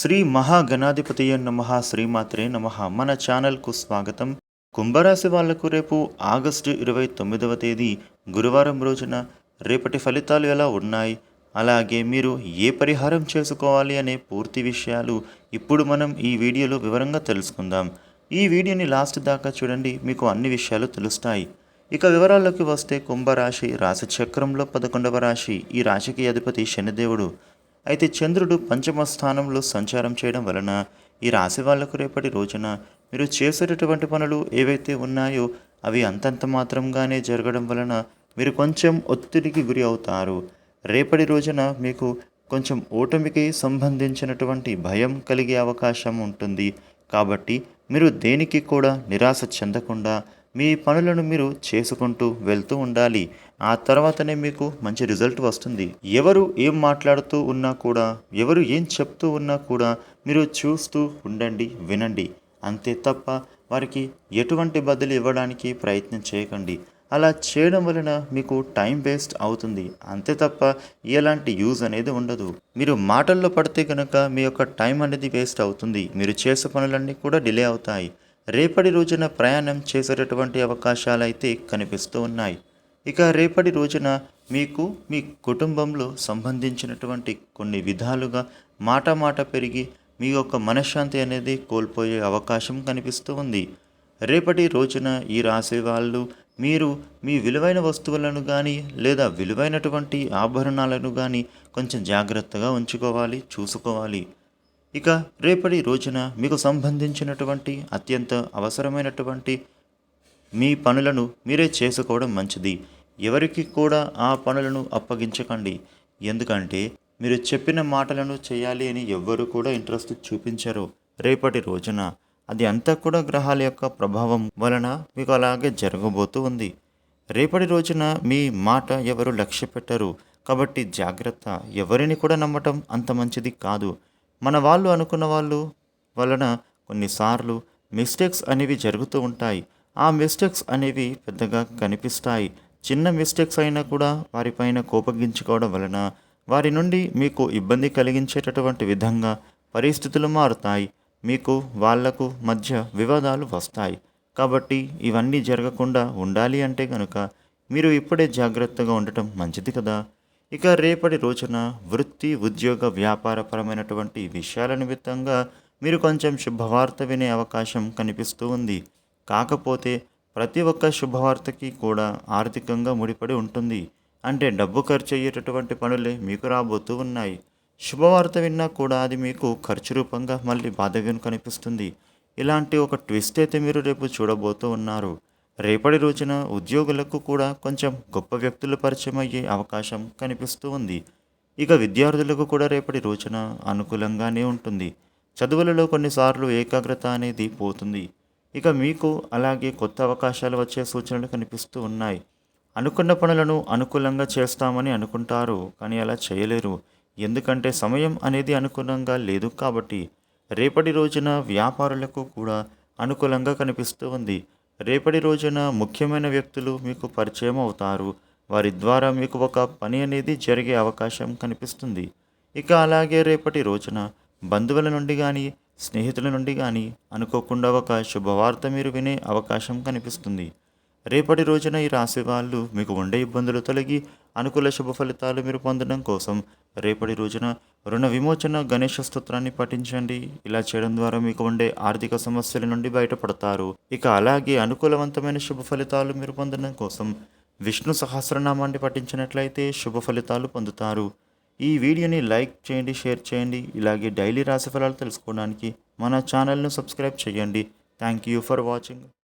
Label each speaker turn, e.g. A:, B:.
A: శ్రీ మహాగణాధిపతియ నమ శ్రీమాత్రే నమ. మన ఛానల్కు స్వాగతం. కుంభరాశి వాళ్ళకు రేపు ఆగస్టు ఇరవై తొమ్మిదవ తేదీ గురువారం రోజున రేపటి ఫలితాలు ఎలా ఉన్నాయి? అలాగే మీరు ఏ పరిహారం చేసుకోవాలి అనే పూర్తి విషయాలు ఇప్పుడు మనం ఈ వీడియోలో వివరంగా తెలుసుకుందాం. ఈ వీడియోని లాస్ట్ దాకా చూడండి మీకు అన్ని విషయాలు తెలుస్తాయి. ఇక వివరాల్లోకి వస్తే కుంభరాశి రాశి చక్రంలో పదకొండవ రాశి. ఈ రాశికి అధిపతి శనిదేవుడు. అయితే చంద్రుడు పంచమ స్థానంలో సంచారం చేయడం వలన ఈ రాశి వాళ్ళకు రేపటి రోజున మీరు చేసేటటువంటి పనులు ఏవైతే ఉన్నాయో అవి అంతంత మాత్రంగానే జరగడం వలన మీరు కొంచెం ఒత్తిడికి గురి అవుతారు. రేపటి రోజున మీకు కొంచెం ఓటమికి సంబంధించినటువంటి భయం కలిగే అవకాశం ఉంటుంది. కాబట్టి మీరు దేనికి కూడా నిరాశ చెందకుండా మీ పనులను మీరు చేసుకుంటూ వెళ్తూ ఉండాలి. ఆ తర్వాతనే మీకు మంచి రిజల్ట్ వస్తుంది. ఎవరు ఏం మాట్లాడుతూ ఉన్నా కూడా ఎవరు ఏం చెప్తూ ఉన్నా కూడా మీరు చూస్తూ ఉండండి వినండి. అంతే తప్ప వారికి ఎటువంటి బదులు ఇవ్వడానికి ప్రయత్నం చేయకండి. అలా చేయడం వలన మీకు టైం వేస్ట్ అవుతుంది. అంతే తప్ప ఎలాంటి యూజ్ అనేది ఉండదు. మీరు మాటల్లో పడితే కనుక మీ యొక్క టైం అనేది వేస్ట్ అవుతుంది. మీరు చేసే పనులన్నీ కూడా డిలే అవుతాయి. రేపటి రోజున ప్రయాణం చేసేటటువంటి అవకాశాలు అయితే కనిపిస్తూ ఉన్నాయి. ఇక రేపటి రోజున మీకు మీ కుటుంబంలో సంబంధించినటువంటి కొన్ని విధాలుగా మాట మాట పెరిగి మీ యొక్క మనశ్శాంతి అనేది కోల్పోయే అవకాశం కనిపిస్తూ ఉంది. రేపటి రోజున ఈ రాశి వాళ్ళు మీరు మీ విలువైన వస్తువులను కానీ లేదా విలువైనటువంటి ఆభరణాలను కానీ కొంచెం జాగ్రత్తగా ఉంచుకోవాలి చూసుకోవాలి. ఇక రేపటి రోజున మీకు సంబంధించినటువంటి అత్యంత అవసరమైనటువంటి మీ పనులను మీరే చేసుకోవడం మంచిది. ఎవరికి కూడా ఆ పనులను అప్పగించకండి. ఎందుకంటే మీరు చెప్పిన మాటలను చేయాలి అని ఎవ్వరు కూడా ఇంట్రెస్ట్ చూపించరు. రేపటి రోజున అది అంతా కూడా గ్రహాల యొక్క ప్రభావం వలన మీకు అలాగే జరగబోతూ ఉంది. రేపటి రోజున మీ మాట ఎవరు లక్ష్య పెట్టరు కాబట్టి జాగ్రత్త. ఎవరిని కూడా నమ్మటం అంత మంచిది కాదు. మన వాళ్ళు అనుకున్న వాళ్ళు వలన కొన్నిసార్లు మిస్టేక్స్ అనేవి జరుగుతూ ఉంటాయి. ఆ మిస్టేక్స్ అనేవి పెద్దగా కనిపిస్తాయి. చిన్న మిస్టేక్స్ అయినా కూడా వారిపైన కోపగించుకోవడం వలన వారి నుండి మీకు ఇబ్బంది కలిగించేటటువంటి విధంగా పరిస్థితులు మారుతాయి. మీకు వాళ్ళకు మధ్య వివాదాలు వస్తాయి. కాబట్టి ఇవన్నీ జరగకుండా ఉండాలి అంటే కనుక మీరు ఇప్పుడే జాగ్రత్తగా ఉండటం మంచిది కదా. ఇక రేపటి రోజున వృత్తి ఉద్యోగ వ్యాపారపరమైనటువంటి విషయాల నిమిత్తంగా మీరు కొంచెం శుభవార్త వినే అవకాశం కనిపిస్తూ ఉంది. కాకపోతే ప్రతి ఒక్క శుభవార్తకి కూడా ఆర్థికంగా ముడిపడి ఉంటుంది. అంటే డబ్బు ఖర్చు అయ్యేటటువంటి పనులే మీకు రాబోతూ ఉన్నాయి. శుభవార్త విన్నా కూడా అది మీకు ఖర్చు రూపంగా మళ్ళీ బాధగా కనిపిస్తుంది. ఇలాంటి ఒక ట్విస్ట్ అయితే మీరు రేపు చూడబోతూ ఉన్నారు. రేపటి రోజున ఉద్యోగులకు కూడా కొంచెం గొప్ప వ్యక్తులు పరిచయం అయ్యే అవకాశం కనిపిస్తూ ఉంది. ఇక విద్యార్థులకు కూడా రేపటి రోజున అనుకూలంగానే ఉంటుంది. చదువులలో కొన్నిసార్లు ఏకాగ్రత అనేది పోతుంది. ఇక మీకు అలాగే కొత్త అవకాశాలు వచ్చే సూచనలు కనిపిస్తూ ఉన్నాయి. అనుకున్న పనులను అనుకూలంగా చేస్తామని అనుకుంటారు కానీ అలా చేయలేరు. ఎందుకంటే సమయం అనేది అనుకూలంగా లేదు కాబట్టి రేపటి రోజున వ్యాపారులకు కూడా అనుకూలంగా కనిపిస్తూ ఉంది. రేపటి రోజున ముఖ్యమైన వ్యక్తులు మీకు పరిచయం అవుతారు. వారి ద్వారా మీకు ఒక పని అనేది జరిగే అవకాశం కనిపిస్తుంది. ఇక అలాగే రేపటి రోజున బంధువుల నుండి కానీ స్నేహితుల నుండి కానీ అనుకోకుండా ఒక శుభవార్త మీరు వినే అవకాశం కనిపిస్తుంది. రేపటి రోజున ఈ రాశి వాళ్ళు మీకు ఉండే ఇబ్బందులు తొలగి అనుకూల శుభ ఫలితాలు మీరు పొందడం కోసం రేపటి రోజున రుణ విమోచన గణేష స్తోత్రాన్ని పఠించండి. ఇలా చేయడం ద్వారా మీకు ఉండే ఆర్థిక సమస్యల నుండి బయటపడతారు. ఇక అలాగే అనుకూలవంతమైన శుభ ఫలితాలు మీరు పొందడం కోసం విష్ణు సహస్రనామాన్ని పఠించినట్లయితే శుభ ఫలితాలు పొందుతారు. ఈ వీడియోని లైక్ చేయండి షేర్ చేయండి. ఇలాగే డైలీ రాశి ఫలాలు తెలుసుకోవడానికి మన ఛానల్ను సబ్స్క్రైబ్ చేయండి. Thank you for watching.